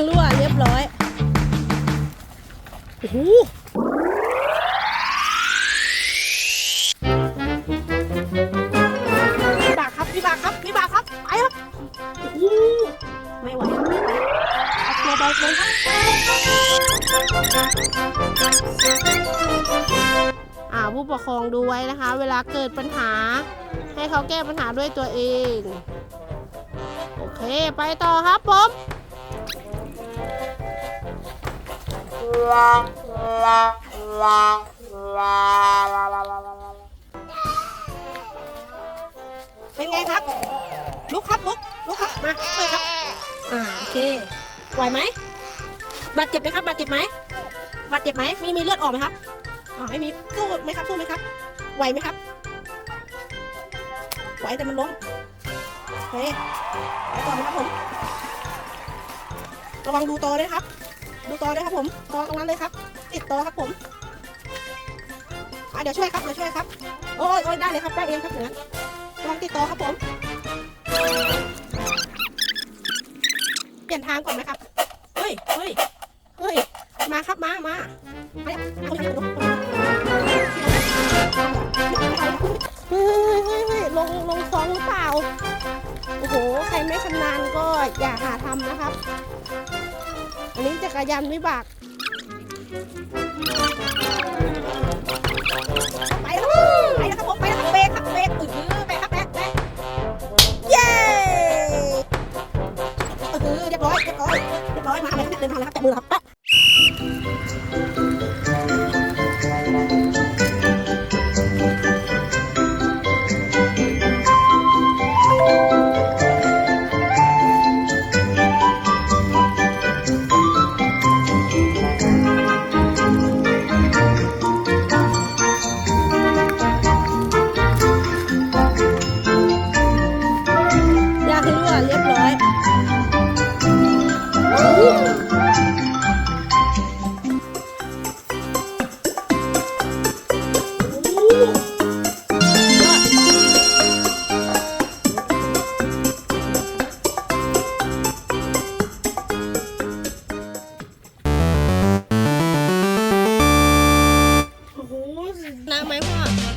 างรั่วเรียบร้อยโอ้โหพี่บาครับพี่บาครับพี่บาครับไปครัโอ้โไม่ไหวอาตัวเบาเลยครัอ่าผู้ปกครองดูไว้นะคะ เวลาเกิดปัญหา ให้เขาแก้ปัญหาด้วยตัวเอง โอเค ไปต่อครับผม เป็นไงครับ ลุกครับลุกลุกครับ มาเลยครับ อ่าโอเคไหวไหมบาดเจ็บไหมครับบาดเจ็บไหมบาดเจ็บไหมมีมีเลือดออกไหมครับอ่าไม่มีสู้ไหมครับสู้ไหมครับไหวไหมครับไหวแต่มันล้มโอเคไปต่อนะครับผมระวังดูโตด้วยครับ ดูตอด้วยครับผมตอตรงนั้นเลยครับ ติดตอครับผมอะเดี๋ยวช่วยครับเดี๋ยวช่วยครับโอ้ยโอ้ยได้เลยครับได้เองครับอย่างนั้นระวังติดตอครับผม เปลี่ยนทางก่อนไหมครับเฮ้ยเฮ้ยเฮ้ยมาครับมามามาเนี่ยเอาอย่างนี้ดูเฮ้ยเฮ้ยเฮ้ยลงลงคลองหรือเปล่าโอ้โหใครไม่ชำนาญก็อย่าหาทำนะครับ อันนี้จักรยานวิบาก ไปแล้วไปครับผมไปแล้วครับเบรกครับเบรกอื้อไปครับแบกแบกเย้เออเรียบร้อยเรียบร้อยเรียบร้อยมาทำอะไรกันเดินทางแล้วครับแต่มือครับ want.